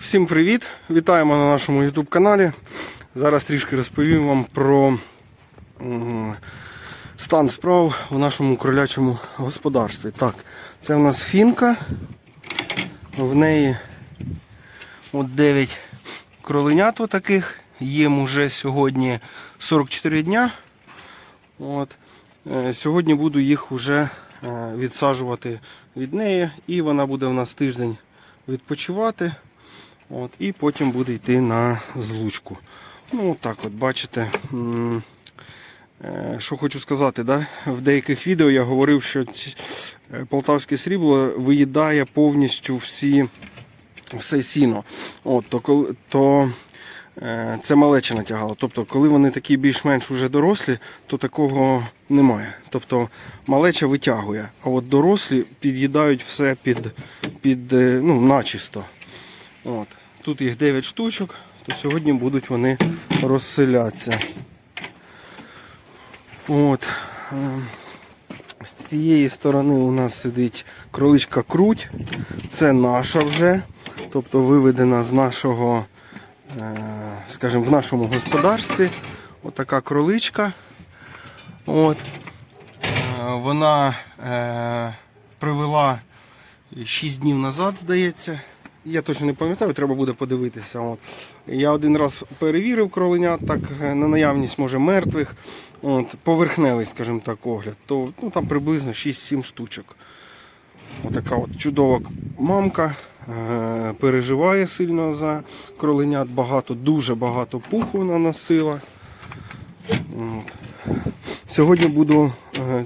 Всім привіт! Вітаємо на нашому YouTube каналі. Зараз трішки розповім вам про стан справ в нашому кролячому господарстві. Так, це в нас фінка. В неї от 9 кроленят таких. Їм уже сьогодні 44 дня. От. Е, Сьогодні буду їх вже е, відсаджувати від неї, і вона буде в нас тиждень відпочивати. От, і потім буде йти на злучку. Ну, так от, бачите. е, Що хочу сказати, да? в деяких відео я говорив, що е, полтавське срібло виїдає повністю всі, все сіно. От, то, то е, це малеча натягало. Тобто, коли вони такі більш-менш уже дорослі, то такого немає. Тобто малеча витягує, а от дорослі під'їдають все під, під ну, начисто. От. Тут їх 9 штучок, то сьогодні будуть вони розселятися. От. е, З цієї сторони у нас сидить кроличка круть. Це наша вже. Тобто виведена з нашого, е, скажімо, в нашому господарстві. Отака кроличка. От. Е, Вона е, привела 6 днів назад, здається. Я точно не пам'ятаю, треба буде подивитися. От. Я один раз перевірив кроленят так, е, на наявність може мертвих. От, поверхневий, скажімо так, огляд. То ну, там приблизно 6-7 штучок. Отака от чудова мамка. е, Переживає сильно за кроленят. Багато, дуже багато пуху вона. От. Сьогодні буду е,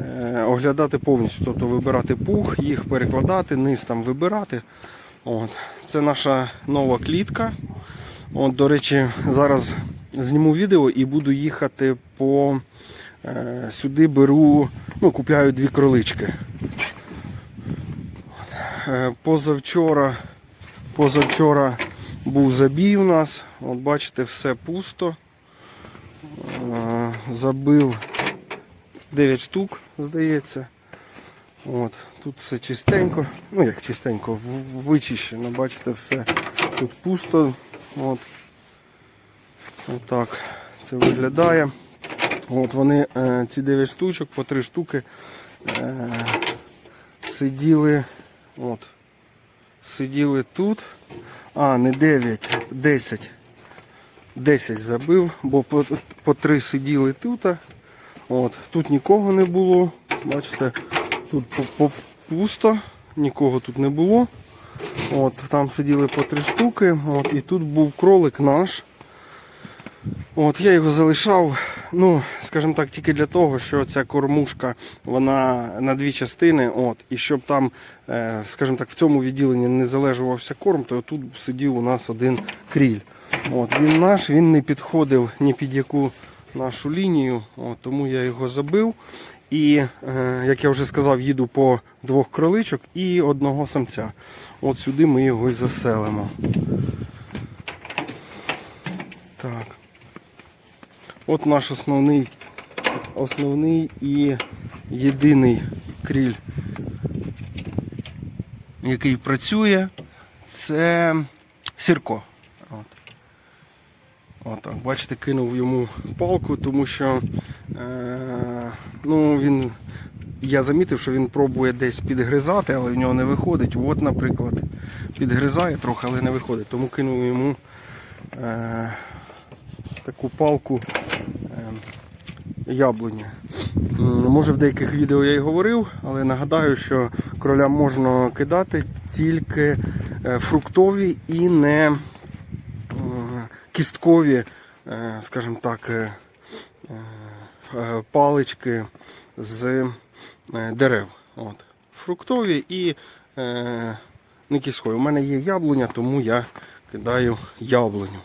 е, оглядати повністю, тобто вибирати пух, їх перекладати, низ там вибирати. От. Це наша нова клітка. От, до речі, зараз зніму відео і буду їхати по е, сюди беру, ну, купляю дві кролички. Е, позавчора, позавчора був забій у нас. От бачите, все пусто. Е, забив 9 штук, здається. От, тут все чистенько, ну як чистенько, вичищено, бачите, все тут пусто. От. Отак це виглядає. От вони, е, ці 9 штучок, по 3 штуки е, сиділи. От, сиділи тут. А, не 9, 10. 10 забив, бо по, по 3 сиділи тут. От, тут нікого не було. Бачите, тут пусто, нікого тут не було. От, там сиділи по три штуки. От, і тут був кролик наш. От, я його залишав, ну, скажімо так, тільки для того, що ця кормушка вона на дві частини. От, і щоб там, е, скажімо так, в цьому відділенні не залежувався корм, то тут сидів у нас один кріль. От, він наш, він не підходив ні під яку нашу лінію, от, тому я його забив. І, е, як я вже сказав, їду по двох кроличок і одного самця. От сюди ми його і заселимо. Так. От наш основний, основний і єдиний кріль, який працює, це сірко. От. Отак, бачите, кинув йому палку, тому що е, ну, він, я замітив, що він пробує десь підгризати, але в нього не виходить. От, наприклад, підгризає трохи, але не виходить. Тому кинув йому е, таку палку е, яблуні. М, Може в деяких відео я й говорив, але нагадаю, що кролям можна кидати тільки е, фруктові і не е, кісткові, е, скажімо так, палички з е, дерев. От. Фруктові і е, не кісткові. У мене є яблуня, тому я кидаю яблуню.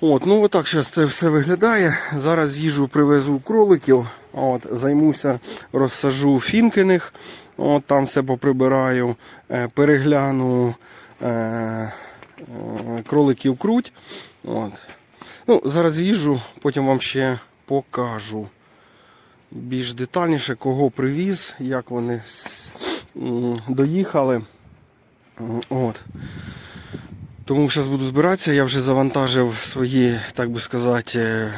От, ну отак зараз це все виглядає. Зараз їжу привезу кроликів, от, займуся, розсажу фінкиних, от, там все поприбираю, е, перегляну е, е, кроликів круть. От. Ну, зараз їжу, потім вам ще покажу більш детальніше, кого привіз, як вони доїхали. От. Тому зараз буду збиратися. Я вже завантажив свої, так би сказати, е,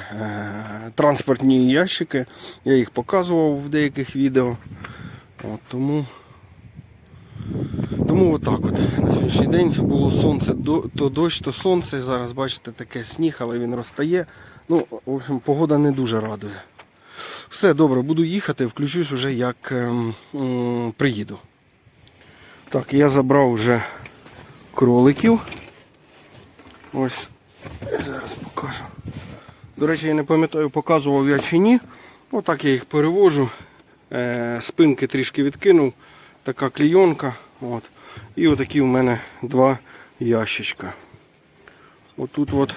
транспортні ящики. Я їх показував в деяких відео. От, тому тому отак от. На сьогоднішній день було сонце, то дощ, то сонце. Зараз бачите таке сніг, але він розтає. Ну, в общем, погода не дуже радує. Все добре, буду їхати, включусь вже як ем, приїду. Так, я забрав вже кроликів. Ось зараз покажу. До речі, я не пам'ятаю, показував я чи ні. Отак я їх перевожу. Е, спинки трішки відкинув. Така клійонка. От. І отакі в мене два ящичка. Отут от.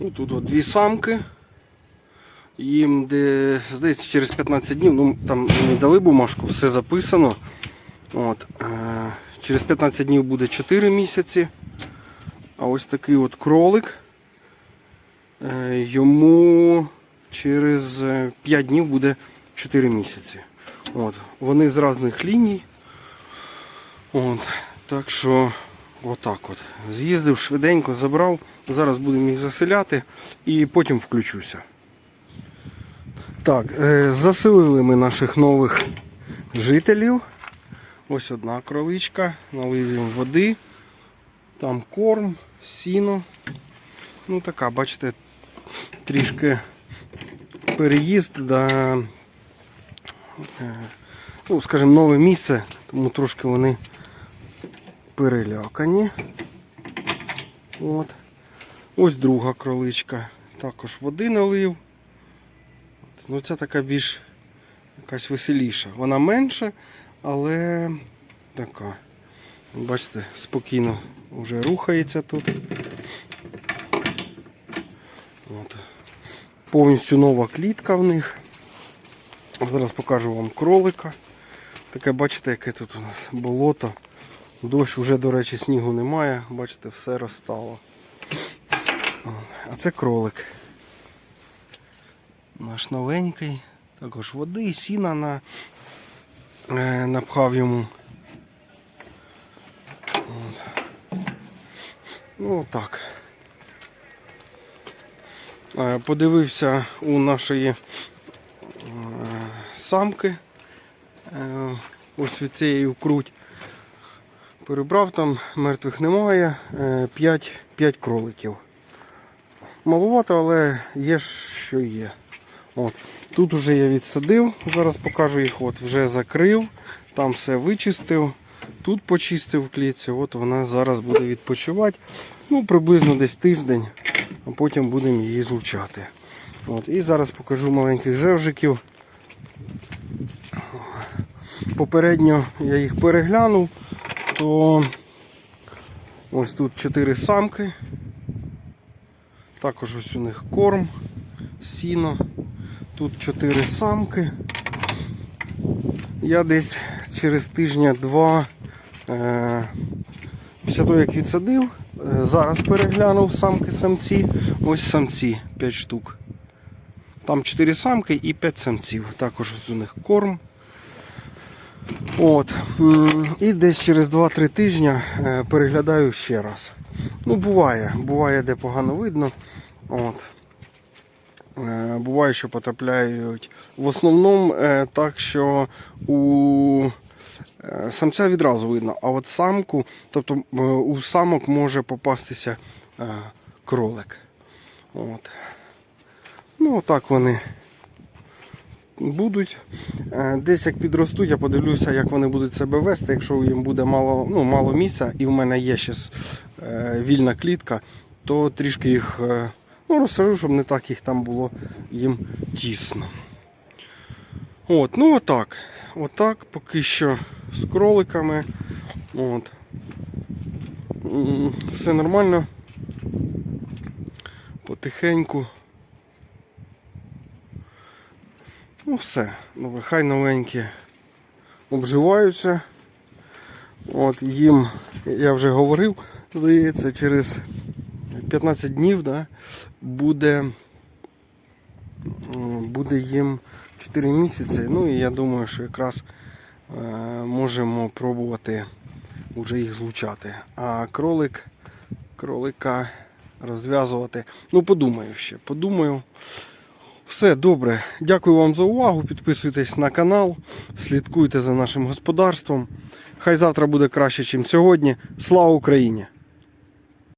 Отут от дві самки. Їм де, здається, через 15 днів, ну там не дали бумажку, все записано. От, е, через 15 днів буде 4 місяці. А ось такий от кролик. Е, йому через е, 5 днів буде 4 місяці. От, вони з різних ліній. От, так що отак от. З'їздив швиденько, забрав. Зараз будемо їх заселяти і потім включуся. Так, е, заселили ми наших нових жителів. Ось одна кроличка, налив їм води, там корм, сіно. Ну така, бачите, трішки переїзд да, е, ну, скажімо, нове місце, тому трошки вони перелякані. От. Ось друга кроличка. Також води налив. Ну, це така більш якась веселіша. Вона менша, але така. Бачите, спокійно вже рухається тут. От. Повністю нова клітка в них. Зараз покажу вам кролика. Таке, бачите, яке тут у нас болото. Дощ вже, до речі, снігу немає. Бачите, все розстало. А це кролик. Наш новенький. Також води, сіна на, е, напхав йому. Ну так. Е, Подивився у нашої е, самки. Ось від цієї вкруть. Перебрав там, мертвих немає. 5, 5 кроликів. Маловато, але є що є. От. Тут вже я відсадив, зараз покажу їх, от вже закрив, там все вичистив, тут почистив клітці, от вона зараз буде відпочивати. Ну, приблизно десь тиждень, а потім будемо її злучати. От. І зараз покажу маленьких жевжиків. Попередньо я їх переглянув, то ось тут 4 самки. Також ось у них корм, сіно. Тут 4 самки. Я десь через тижня-два, е, після того як відсадив, е, зараз переглянув самки-самці. Ось самці 5 штук. Там 4 самки і 5 самців. Також ось у них корм. От. І десь через 2-3 тижні е, переглядаю ще раз. Ну, буває, буває, де погано видно. От. Е, Буває, що потрапляють. В основному е, так, що у е, самця відразу видно, а от самку, тобто е, у самок може попастися е, кролик. От. Ну, отак вони будуть. Е, Десь як підростуть, я подивлюся, як вони будуть себе вести. Якщо їм буде мало, ну, мало місця, і в мене є ще е, вільна клітка, то трішки їх е, ну, розсажу, щоб не так їх там було їм тісно. От, ну отак. Отак поки що з кроликами. От. Все нормально. Потихеньку. Ну все, добре, хай новенькі обживаються. От їм, я вже говорив, здається, через 15 днів да, буде, буде їм 4 місяці. Ну і я думаю, що якраз е, можемо пробувати вже їх злучати. А кролик, кролика розв'язувати. Ну, подумаю ще, подумаю. Все добре. Дякую вам за увагу. Підписуйтесь на канал, слідкуйте за нашим господарством. Хай завтра буде краще, ніж сьогодні. Слава Україні!